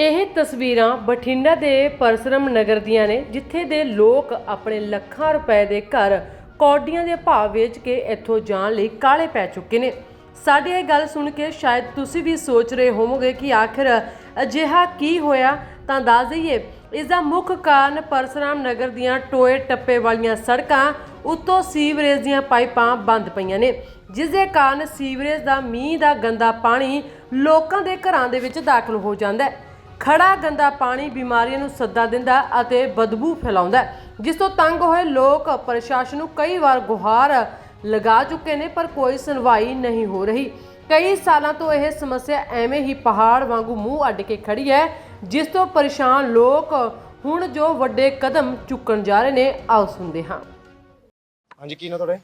ਇਹ ਤਸਵੀਰਾਂ ਬਠਿੰਡਾ ਦੇ ਪਰਸਰਮ ਨਗਰ ਦੀਆਂ ਨੇ, ਜਿੱਥੇ ਦੇ ਲੋਕ ਆਪਣੇ ਲੱਖਾਂ ਰੁਪਏ ਦੇ ਘਰ ਕੌਡੀਆਂ ਦੇ ਭਾਅ ਵੇਚ ਕੇ ਇੱਥੋਂ ਜਾਣ ਲਈ ਕਾਲੇ ਪੈ ਚੁੱਕੇ ਨੇ। ਸਾਡੀ ਇਹ ਗੱਲ ਸੁਣ ਕੇ ਸ਼ਾਇਦ ਤੁਸੀਂ ਵੀ ਸੋਚ ਰਹੇ ਹੋਵੋਗੇ ਕਿ ਆਖਿਰ ਅਜਿਹਾ ਕੀ ਹੋਇਆ? ਤਾਂ ਦੱਸ ਦਈਏ ਇਸ ਦਾ ਮੁੱਖ ਕਾਰਨ ਪਰਸਰਾਮ ਨਗਰ ਦੀਆਂ ਟੋਏ ਟੱਪੇ ਵਾਲੀਆਂ ਸੜਕਾਂ, ਉੱਤੋਂ ਸੀਵਰੇਜ ਦੀਆਂ ਪਾਈਪਾਂ ਬੰਦ ਪਈਆਂ ਨੇ, ਜਿਸ ਦੇ ਕਾਰਨ ਸੀਵਰੇਜ ਦਾ ਮੀਂਹ ਦਾ ਗੰਦਾ ਪਾਣੀ ਲੋਕਾਂ ਦੇ ਘਰਾਂ ਦੇ ਵਿੱਚ ਦਾਖਲ ਹੋ ਜਾਂਦਾ ਹੈ। ਖੜਾ ਗੰਦਾ ਪਾਣੀ ਬਿਮਾਰੀਆਂ ਨੂੰ ਸੱਦਾ ਦਿੰਦਾ ਅਤੇ ਬਦਬੂ ਫੈਲਾਉਂਦਾ ਜਿਸ ਤੋਂ ਤੰਗ ਹੋਏ ਲੋਕ ਪ੍ਰਸ਼ਾਸਨ ਨੂੰ ਕਈ ਵਾਰ ਗੁਹਾਰ ਲਗਾ ਚੁੱਕੇ ਨੇ ਪਰ ਕੋਈ ਸੁਣਵਾਈ ਨਹੀਂ ਹੋ ਰਹੀ। ਕਈ ਸਾਲਾਂ ਤੋਂ ਇਹ ਸਮੱਸਿਆ ਐਵੇਂ ਹੀ ਪਹਾੜ ਵਾਂਗੂ ਮੂੰਹ ਅੱਡ ਕੇ ਖੜੀ ਹੈ ਜਿਸ ਤੋਂ ਪਰੇਸ਼ਾਨ ਲੋਕ ਹੁਣ ਜੋ ਵੱਡੇ ਕਦਮ ਚੁੱਕਣ ਜਾ ਰਹੇ ਨੇ ਆਓ ਸੁਣਦੇ ਹਾਂ। ਹਾਂਜੀ ਕੀ ਨਾ ਤੁਹਾਡੇ?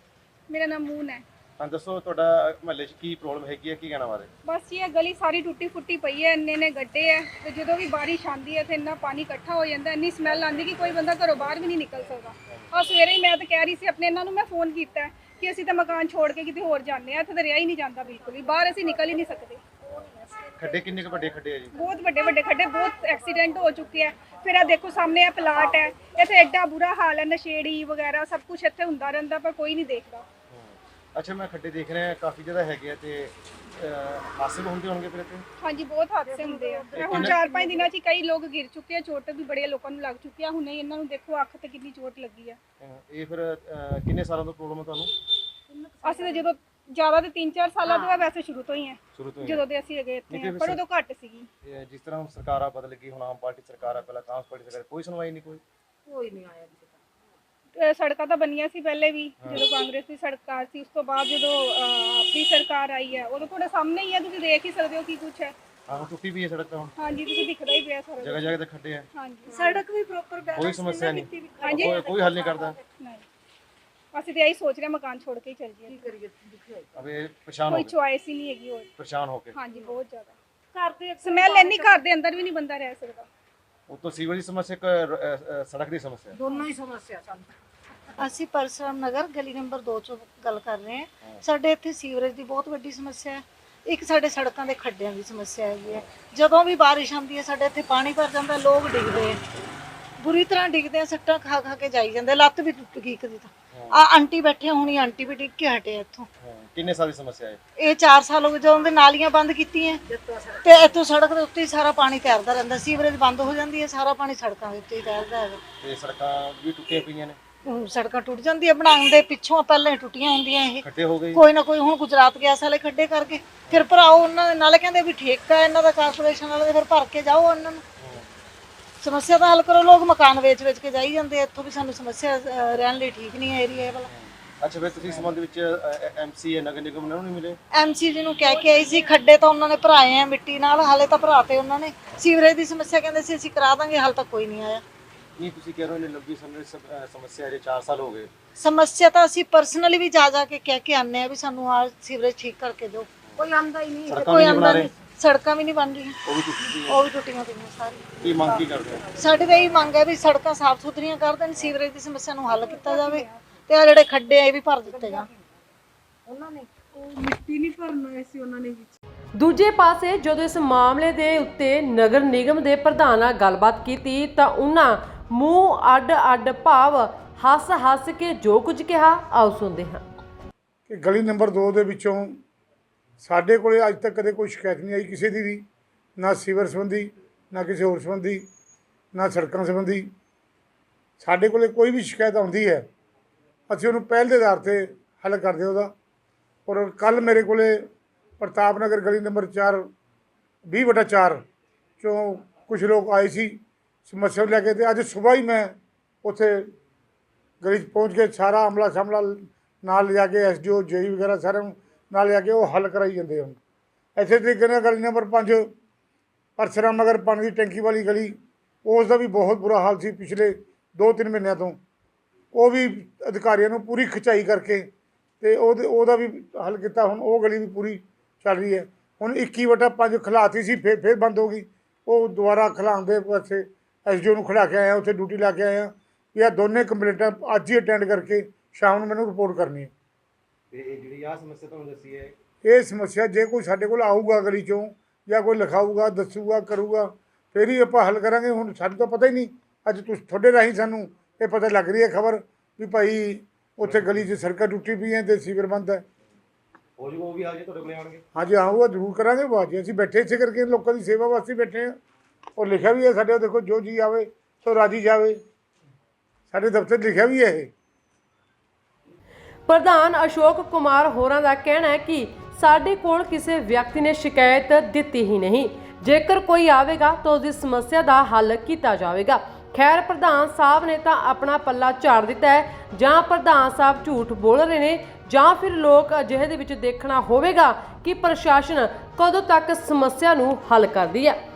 ਮੇਰਾ ਨਾਮ ਮੂਨ ਹੈ। ਹਾਂ ਦੱਸੋ ਤੁਹਾਡਾ ਮਹੱਲੇ 'ਚ ਕੀ ਪ੍ਰੋਬਲਮ ਹੈਗੀ ਹੈ ਕੀ ਕਹਿਣਾ ਬਾਰੇ? ਬਸ ਇਹ ਗਲੀ ਸਾਰੀ ਟੁੱਟੀ ਫੁੱਟੀ ਪਈ ਹੈ ਇੰਨੇ ਨੇ ਗੱਡੇ ਹੈ ਤੇ ਜਦੋਂ ਵੀ ਬਾਰਿਸ਼ ਆਂਦੀ ਹੈ ਤੇ ਇੰਨਾ ਪਾਣੀ ਇਕੱਠਾ ਹੋ ਜਾਂਦਾ ਇੰਨੀ ਸਮੈਲ ਆਂਦੀ ਕਿ ਕੋਈ ਬੰਦਾ ਘਰੋਂ ਬਾਹਰ ਵੀ ਨਹੀਂ ਨਿਕਲ ਸਕਦਾ। ਔਰ ਸਵੇਰੇ ਹੀ ਮੈਂ ਤਾਂ ਕਹਿ ਰਹੀ ਸੀ ਆਪਣੇ ਇਹਨਾਂ ਨੂੰ ਮੈਂ ਫੋਨ ਕੀਤਾ ਕਿ ਅਸੀਂ ਤਾਂ ਮਕਾਨ ਛੋੜ ਕੇ ਕਿਤੇ ਹੋਰ ਜਾਂਦੇ ਆ ਇੱਥੇ ਤਾਂ ਰਿਹਾ ਹੀ ਨਹੀਂ ਜਾਂਦਾ ਬਿਲਕੁਲ ਵੀ ਬਾਹਰ ਅਸੀਂ ਨਿਕਲ ਹੀ ਨਹੀਂ ਸਕਦੇ। ਖੱਡੇ ਕਿੰਨੇ ਕੁ ਵੱਡੇ ਖੱਡੇ ਆ ਜੀ? ਬਹੁਤ ਵੱਡੇ ਵੱਡੇ ਖੱਡੇ ਬਹੁਤ ਐਕਸੀਡੈਂਟ ਹੋ ਚੁੱਕੇ ਆ ਫਿਰ ਆ ਦੇਖੋ ਸਾਹਮਣੇ ਆ ਪਲਾਟ ਹੈ ਇੱਥੇ ਐਡਾ ਬੁਰਾ ਹਾਲ ਹੈ ਨਸ਼ੇੜੀ ਵਗੈਰਾ ਸਭ ਕੁਝ ਇੱਥੇ ਹੁੰਦਾ ਰਹਿੰਦਾ ਪਰ ਕੋਈ ਨਹੀਂ ਦੇਖਦਾ। ਅੱਛਾ ਮੈਂ ਖੱਡੇ ਦੇਖ ਰਿਹਾ ਕਾਫੀ ਜ਼ਿਆਦਾ ਹੈਗੇ ਆ ਤੇ ਅਹ, ਹਾਦਸੇ ਵੀ ਹੁੰਦੇ ਹੋਣਗੇ ਫਿਰ ਇੱਥੇ? ਹਾਂਜੀ ਬਹੁਤ ਹਾਦਸੇ ਹੁੰਦੇ ਆ। ਹੁਣ 4-5 ਦਿਨਾਂ 'ਚ ਹੀ ਕਈ ਲੋਕ ਗਿਰ ਚੁੱਕੇ ਆ ਚੋਟ ਵੀ ਬੜੇ ਲੋਕਾਂ ਨੂੰ ਲੱਗ ਚੁੱਕੀ ਆ। ਹੁਣੇ ਇਹਨਾਂ ਨੂੰ ਦੇਖੋ ਅੱਖ ਤੇ ਕਿੰਨੀ ਚੋਟ ਲੱਗੀ ਆ। ਅਹ, ਇਹ ਫਿਰ ਅਹ, ਕਿੰਨੇ ਸਾਲਾਂ ਤੋਂ ਪ੍ਰੋਬਲਮ ਹੈ ਤੁਹਾਨੂੰ? ਅਸੀਂ ਤਾਂ ਜਦੋਂ ਜ਼ਿਆਦਾ ਤੇ 3-4 ਸਾਲਾਂ ਤੋਂ ਆ ਵੈਸੇ ਸ਼ੁਰੂ ਤੋਂ ਹੀ ਆ। ਸ਼ੁਰੂ ਤੋਂ ਹੀ ਜਦੋਂ ਦੇ ਅਸੀਂ ਹੈਗੇ ਇੱਥੇ ਆ, ਪਰ ਉਦੋਂ ਘੱਟ ਸੀਗੀ। ਇਹ ਜਿਸ ਤਰ੍ਹਾਂ ਹੁਣ ਸਰਕਾਰਾਂ ਬਦਲ ਗਈ ਹੁਣ ਆਮ ਪਾਰਟੀ ਸਰਕਾਰ ਆ ਪਹਿਲਾਂ ਕਾਂਗਰਸ ਪਾਰਟੀ ਸਰਕਾਰ ਕੋਈ ਸੁਣਵਾਈ ਨਹੀਂ ਕੋਈ? ਸੜਕਾਂ ਤਾਂ ਬਣੀਆਂ ਸੀ ਪਹਿਲੇ ਵੀ ਜਦੋਂ ਕਾਂਗਰਸ ਦੀ ਸਰਕਾਰ ਸੀ ਉਸ ਤੋਂ ਬਾਅਦ ਜਦੋਂ ਆਪਣੀ ਸਰਕਾਰ ਆਈ ਹੈ ਉਦੋਂ ਤੁਹਾਡੇ ਸਾਹਮਣੇ ਹੀ ਆ ਤੁਸੀਂ ਦੇਖ ਹੀ ਸਕਦੇ ਹੋ ਕੀ ਕੁਛ ਹੈ। ਹਾਂ ਹੁਣ ਟੁੱਟੀ ਵੀ ਹੈ ਸੜਕ ਤਾਂ ਹੁਣ। ਹਾਂਜੀ ਤੁਸੀਂ ਦਿਖਦਾ ਹੀ ਪਿਆ ਸਾਰਾ ਜਗ੍ਹਾ ਜਗ੍ਹਾ ਤੇ ਖੱਡੇ ਆ। ਹਾਂਜੀ। ਸੜਕ ਵੀ ਪ੍ਰੋਪਰ ਕੋਈ ਸਮੱਸਿਆ ਨਹੀਂ। ਹਾਂਜੀ। ਕੋਈ ਕੋਈ ਹੱਲ ਨਹੀਂ ਕਰਦਾ। ਨਹੀਂ। ਅਸੀਂ ਤਾਂ ਇਹੀ ਸੋਚ ਰਹੇ ਹਾਂ ਮਕਾਨ ਛੋੜ ਕੇ ਹੀ ਚੱਲ ਜਾਈਏ। ਅਬੇ ਪਰੇਸ਼ਾਨ ਹੋ ਕੋਈ ਗਏ। ਚੁਆਇਸ ਹੀ ਨਹੀਂ ਹੈਗੀ ਹੋਰ। ਪਰੇਸ਼ਾਨ ਹੋ ਕੇ। ਹਾਂਜੀ ਬਹੁਤ ਜ਼ਿਆਦਾ। ਘਰ ਦੇ ਸਮੈਲ ਇੰਨੀ ਘਰ ਦੇ ਅੰਦਰ ਵੀ ਨਹੀਂ ਬੰਦਾ ਰਹਿ ਸਕਦਾ। ਉਹ ਤੋਂ ਸੀਵਰ ਦੀ ਸਮੱਸਿਆ ਇੱਕ ਸੜਕ ਦੀ ਸਮੱਸਿਆ। ਦੋਨੋਂ ਹੀ ਸਮੱਸਿਆ ਸਾਨੂੰ। ਅਸੀਂ ਪਰਸਰਾਮ ਨਗਰ ਗਲੀ ਨੰਬਰ 2 ਚੋਂ ਗੱਲ ਕਰ ਰਹੇ ਹਾਂ। ਸਾਡੇ ਇੱਥੇ ਸੀਵਰੇਜ ਦੀ ਬਹੁਤ ਵੱਡੀ ਸਮੱਸਿਆ ਹੈ। ਇੱਕ ਸਾਡੇ ਸੜਕਾਂ ਦੇ ਖੱਡਿਆਂ ਦੀ ਸਮੱਸਿਆ ਹੈਗੀ ਹੈ। ਜਦੋਂ ਵੀ ਬਾਰਿਸ਼ ਆਉਂਦੀ ਹੈ ਸਾਡੇ ਇੱਥੇ ਪਾਣੀ ਭਰ ਜਾਂਦਾ ਲੋਕ ਡਿੱਗਦੇ ਆ ਬੁਰੀ ਤਰ੍ਹਾਂ ਡਿੱਗਦੇ ਆ ਸੱਟਾਂ ਖਾ ਖਾ ਕੇ ਜਾਈ ਜਾਂਦੇ ਲੱਤ ਵੀ ਟੁੱਟ ਗਈ ਇੱਕ ਦੀ ਤਾਂ ਆ ਆਂਟੀ ਬੈਠੇ ਹੁਣੀ ਆਂਟੀ ਵੀ ਡਿੱਗ ਕੇ ਹਟੇ ਇੱਥੋਂ। ਕਿੰਨੇ ਸਾਲ ਦੀ ਸਮੱਸਿਆ ਹੈ? ਇਹ 4 ਸਾਲ ਹੋ ਗਏ ਜਦੋਂ ਦੇ ਨਾਲੀਆਂ ਬੰਦ ਕੀਤੀਆਂ ਤੇ ਇੱਥੋਂ ਸੜਕ ਦੇ ਉੱਤੇ ਹੀ ਸਾਰਾ ਪਾਣੀ ਤੈਰਦਾ ਰਹਿੰਦਾ ਸੀਵਰੇਜ ਬੰਦ ਹੋ ਜਾਂਦੀ ਹੈ ਸਾਰਾ ਪਾਣੀ ਸੜਕਾਂ ਦੇ ਉੱਤੇ ਹੀ ਤੈਰਦਾ ਹੈਗਾ। ਤੇ ਸੜਕਾਂ ਵੀ ਟੁੱਟੀਆਂ ਪਈਆਂ ਨੇ। ਸੜਕਾਂ ਟੁੱਟ ਜਾਂਦੀਆਂ ਬਣਾਉਣ ਦੇ ਪਿੱਛੋਂ ਪਹਿਲਾਂ ਹੀ ਟੁੱਟੀਆਂ ਹੁੰਦੀਆਂ ਇਹ। ਖੱਡੇ ਹੋ ਗਏ ਕੋਈ ਨਾ ਕੋਈ ਹੁਣ ਗੁਜਰਾਤ ਗੈਸ ਵਾਲੇ ਖੱਡੇ ਕਰਕੇ ਫਿਰ ਭਰਾਓ ਉਹਨਾਂ ਦੇ ਨਾਲੇ ਕਹਿੰਦੇ ਵੀ ਠੇਕਾ ਇਹਨਾਂ ਦਾ ਕਾਰਪੋਰੇਸ਼ਨ ਵਾਲੇ ਦੇ, ਫਿਰ ਭਰ ਕੇ ਜਾਓ ਉਹਨਾਂ ਨੂੰ। ਸਮੱਸਿਆ ਦਾ ਹੱਲ ਕਰੋ ਲੋਕ ਮਕਾਨ ਵੇਚ ਵੇਚ ਕੇ ਜਾਈ ਜਾਂਦੇ ਆ, ਇੱਥੋਂ ਵੀ ਸਾਨੂੰ ਸਮੱਸਿਆ ਰਹਿਣ ਲਈ ਠੀਕ ਨਹੀਂ ਹੈ ਏਰੀਆ ਵਾਲਾ। ਅੱਛਾ ਫਿਰ ਤੁਸੀਂ ਇਸ ਸੰਬੰਧ ਵਿੱਚ ਐਮਸੀ ਨਗਰ ਨਿਗਮ ਨੂੰ ਨਹੀਂ ਮਿਲੇ? ਐਮਸੀ ਜੀ ਨੂੰ ਕਹਿ ਕੇ ਆਈ ਸੀ ਖੱਡੇ ਤਾਂ ਉਹਨਾਂ ਨੇ ਭਰਾਏ ਆ ਮਿੱਟੀ ਨਾਲ ਹਾਲੇ ਤਾਂ ਭਰਾਤੇ ਉਹਨਾਂ ਨੇ। ਸੀਵਰੇਜ ਦੀ ਸਮੱਸਿਆ ਕਹਿੰਦੇ ਸੀ ਅਸੀਂ ਕਰਾ ਦਾਂਗੇ ਹਾਲ ਤੱਕ ਕੋਈ ਨਹੀਂ ਆਇਆ। ਨਹੀਂ ਤੁਸੀਂ ਕਹਿ ਰਹੇ ਹੋ ਨੇ ਲੰਬੀ ਸਮੇਂ ਸਮ- ਅਹ, ਸਮੱਸਿਆ ਜੇ 4 ਸਾਲ ਹੋ ਗਏ? ਸਮੱਸਿਆ ਤਾਂ ਅਸੀਂ ਪਰਸਨਲੀ ਵੀ ਜਾ ਜਾ ਕੇ ਕਹਿ ਕੇ ਆਨੇ ਆ ਵੀ ਸਾਨੂੰ ਆ ਸੀਵਰੇਜ ਠੀਕ ਕਰਕੇ ਦਿਓ। ਕੋਈ ਆਂਦਾ ਹੀ ਨਹੀਂ। ਸੜਕਾਂ ਵੀ ਨਹੀਂ ਬਣਾ ਰਹੇ ਸੜਕਾਂ ਵੀ ਨਹੀਂ ਬਣ ਰਹੀਆਂ। ਉਹ ਵੀ ਹੈ ਉਹ ਵੀ ਟੁੱਟੀਆਂ ਪਈਆਂ ਸਾਰੀਆਂ। ਕੀ ਮੰਗ ਕੀ ਕਰਦੇ ਹੋ? ਸਾਡੀ ਤਾਂ ਇਹੀ ਮੰਗ ਹੈ ਵੀ ਸੜਕਾਂ ਸਾਫ਼ ਸੁਥਰੀਆਂ ਕਰ ਦੇਣ ਸੀਵਰੇਜ ਦੀ ਸਮੱਸਿਆ ਨੂੰ ਹੱਲ ਕੀਤਾ ਜਾਵੇ ਤੇ ਆ ਜਿਹੜੇ ਖੱਡੇ ਆ ਇਹ ਵੀ ਭਰ ਦਿੱਤੇ ਜਾਣ। ਦੂਜੇ ਪਾਸੇ ਜਦੋਂ ਇਸ ਮਾਮਲੇ ਦੇ ਉੱਤੇ ਨਗਰ ਨਿਗਮ ਦੇ ਪ੍ਰਧਾਨ ਨਾਲ ਗੱਲਬਾਤ ਕੀਤੀ ਤਾਂ ਉਹਨਾਂ ਮੂੰਹ ਅੱਡ-ਅੱਡ ਭਾਵ ਹੱਸ-ਹੱਸ ਕੇ ਜੋ ਕੁਝ ਕਿਹਾ, ਆਓ ਸੁਣਦੇ ਹਾਂ। ਕਿ ਗਲੀ ਨੰਬਰ 2 ਦੇ ਵਿੱਚੋਂ ਸਾਡੇ ਕੋਲੇ ਅੱਜ ਤੱਕ ਕਦੇ ਕੋਈ ਸ਼ਿਕਾਇਤ ਨਹੀਂ ਆਈ ਕਿਸੇ ਦੀ ਵੀ, ਨਾ ਸੀਵਰ ਸੰਬੰਧੀ, ਨਾ ਕਿਸੇ ਹੋਰ ਸੰਬੰਧੀ, ਨਾ ਸੜਕਾਂ ਸੰਬੰਧੀ। ਸਾਡੇ ਕੋਲੇ ਕੋਈ ਵੀ ਸ਼ਿਕਾਇਤ ਆਉਂਦੀ ਹੈ, ਅਸੀਂ ਉਹਨੂੰ ਪਹਿਲ ਦੇ ਆਧਾਰ ਤੇ ਹੱਲ ਕਰਦੇ ਉਹਦਾ। ਔਰ ਕੱਲ ਮੇਰੇ ਕੋਲੇ ਪ੍ਰਤਾਪ ਨਗਰ ਗਲੀ ਨੰਬਰ 4 20 ਵਟਾ 4 ਚੋਂ ਕੁਝ ਲੋਕ ਆਏ ਸੀ। ਸਮੱਸਿਆ ਨੂੰ ਲੈ ਕੇ ਤੇ ਅੱਜ ਸਵੇਰ ਹੀ ਮੈਂ ਉੱਥੇ ਗਲੀ 'ਚ ਪਹੁੰਚ ਕੇ ਸਾਰਾ ਅਮਲਾ ਸਾਹਮਣਾ ਨਾਲ ਲਿਜਾ ਕੇ ਐਸਡੀਓ ਜੇਈ ਵਗੈਰਾ ਸਾਰਿਆਂ ਨੂੰ ਨਾਲ ਲਿਆ ਕੇ ਉਹ ਹੱਲ ਕਰਾਈ ਜਾਂਦੇ ਹਨ। ਇਸੇ ਤਰੀਕੇ ਨਾਲ ਗਲੀ ਨੰਬਰ 5 ਪਰਸਰਾਮ ਨਗਰ ਪਾਣੀ ਦੀ ਟੈਂਕੀ ਵਾਲੀ ਗਲੀ, ਉਸ ਦਾ ਵੀ ਬਹੁਤ ਬੁਰਾ ਹਾਲ ਸੀ ਪਿਛਲੇ 2-3 ਮਹੀਨਿਆਂ ਤੋਂ। ਉਹ ਵੀ ਅਧਿਕਾਰੀਆਂ ਨੂੰ ਪੂਰੀ ਖਿਚਾਈ ਕਰਕੇ ਤੇ ਉਹਦੇ, ਉਹਦਾ ਵੀ ਹੱਲ ਕੀਤਾ, ਹੁਣ ਉਹ ਗਲੀ ਵੀ ਪੂਰੀ ਚੱਲ ਰਹੀ ਹੈ। ਹੁਣ 21 ਵਟਾ 5 ਖਲਾਤੀ ਸੀ, ਫਿਰ ਫਿਰ ਬੰਦ ਹੋ ਗਈ। ਉਹ ਦੁਬਾਰਾ ਖਲਾਉਣ ਦੇ ਵਾਸਤੇ ਐਸਡੀਓ ਨੂੰ ਖੜਾ ਕੇ ਆਇਆ ਉੱਥੇ ਡਿਊਟੀ ਲਾ ਕੇ ਆਇਆ ਵੀ ਇਹ ਦੋਨੇ ਕੰਪਲੇਂਟਾਂ ਅੱਜ ਹੀ ਅਟੈਂਡ ਕਰਕੇ ਸ਼ਾਮ ਨੂੰ ਮੈਨੂੰ ਰਿਪੋਰਟ ਕਰਨੀ ਹੈ। ਤੇ ਇਹ ਜਿਹੜੀ ਆ ਸਮੱਸਿਆ ਤੁਹਾਨੂੰ ਦੱਸੀ ਹੈ ਇਹ ਸਮੱਸਿਆ ਜੇ ਕੋਈ ਸਾਡੇ ਕੋਲ ਆਊਗਾ ਗਲੀ ਚੋਂ ਜਾਂ ਕੋਈ ਲਿਖਾਊਗਾ ਦੱਸੂਗਾ ਕਰੂਗਾ ਫੇਰ ਹੀ ਆਪਾਂ ਹੱਲ ਕਰਾਂਗੇ। ਹੁਣ ਸਾਨੂੰ ਤਾਂ ਪਤਾ ਹੀ ਨਹੀਂ ਅੱਜ ਤੁਸੀਂ ਤੁਹਾਡੇ ਰਾਹੀਂ ਸਾਨੂੰ ਇਹ ਪਤਾ ਲੱਗ ਰਹੀ ਹੈ ਖਬਰ ਵੀ ਭਾਈ ਉੱਥੇ ਗਲੀ 'ਚ ਸੜਕਾਂ ਟੁੱਟੀ ਪਈਆਂ ਤੇ ਸੀਵਰ ਬੰਦ ਹੈ। ਹੋ ਜੂਗਾ ਉਹ ਵੀ ਹਾਲ ਜੇ ਤੁਹਾਡੇ ਕੋਲੇ ਆਉਣਗੇ। ਹਾਂਜੀ ਆਊਗਾ ਜ਼ਰੂਰ ਕਰਾਂਗੇ। ਬਾਤ ਜੀ ਅਸੀਂ ਬੈਠੇ ਇੱਥੇ ਕਰਕੇ ਲੋਕਾਂ ਦੀ ਸੇਵਾ ਵਾਸਤੇ ਬੈਠੇ ਹਾਂ। ਉਹ ਲਿਖਿਆ ਵੀ ਹੈ ਸਾਡੇ ਉਹ ਦੇਖੋ, ਜੋ ਜੀ ਆਵੇ, ਸੋ ਰਾਜੀ ਜਾਵੇ। ਸਾਡੇ ਦਫ਼ਤਰ ਲਿਖਿਆ ਵੀ ਹੈ ਇਹ। ਪ੍ਰਧਾਨ ਅਸ਼ੋਕ ਕੁਮਾਰ ਹੋਰਾਂ ਦਾ ਕਹਿਣਾ ਹੈ ਕਿ ਸਾਡੇ ਕੋਲ ਕਿਸੇ ਵਿਅਕਤੀ ਨੇ ਸ਼ਿਕਾਇਤ ਦਿੱਤੀ ਹੀ ਨਹੀਂ। ਜੇਕਰ ਕੋਈ ਆਵੇਗਾ ਤਾਂ ਉਸ ਦੀ ਸਮੱਸਿਆ ਦਾ ਹੱਲ ਕੀਤਾ ਜਾਵੇਗਾ। ਖੈਰ, ਪ੍ਰਧਾਨ ਸਾਹਿਬ ਨੇ ਤਾਂ ਆਪਣਾ ਪੱਲਾ ਝਾੜ ਦਿੱਤਾ ਹੈ। ਜਾਂ ਪ੍ਰਧਾਨ ਸਾਹਿਬ ਝੂਠ ਬੋਲ ਰਹੇ ਨੇ, ਜਾਂ ਫਿਰ ਲੋਕ ਅਜਿਹੇ ਦੇ ਵਿੱਚ ਦੇਖਣਾ ਹੋਵੇਗਾ ਕਿ ਪ੍ਰਸ਼ਾਸਨ ਕਦੋਂ ਤੱਕ ਸਮੱਸਿਆ ਨੂੰ ਹੱਲ ਕਰਦੀ ਹੈ।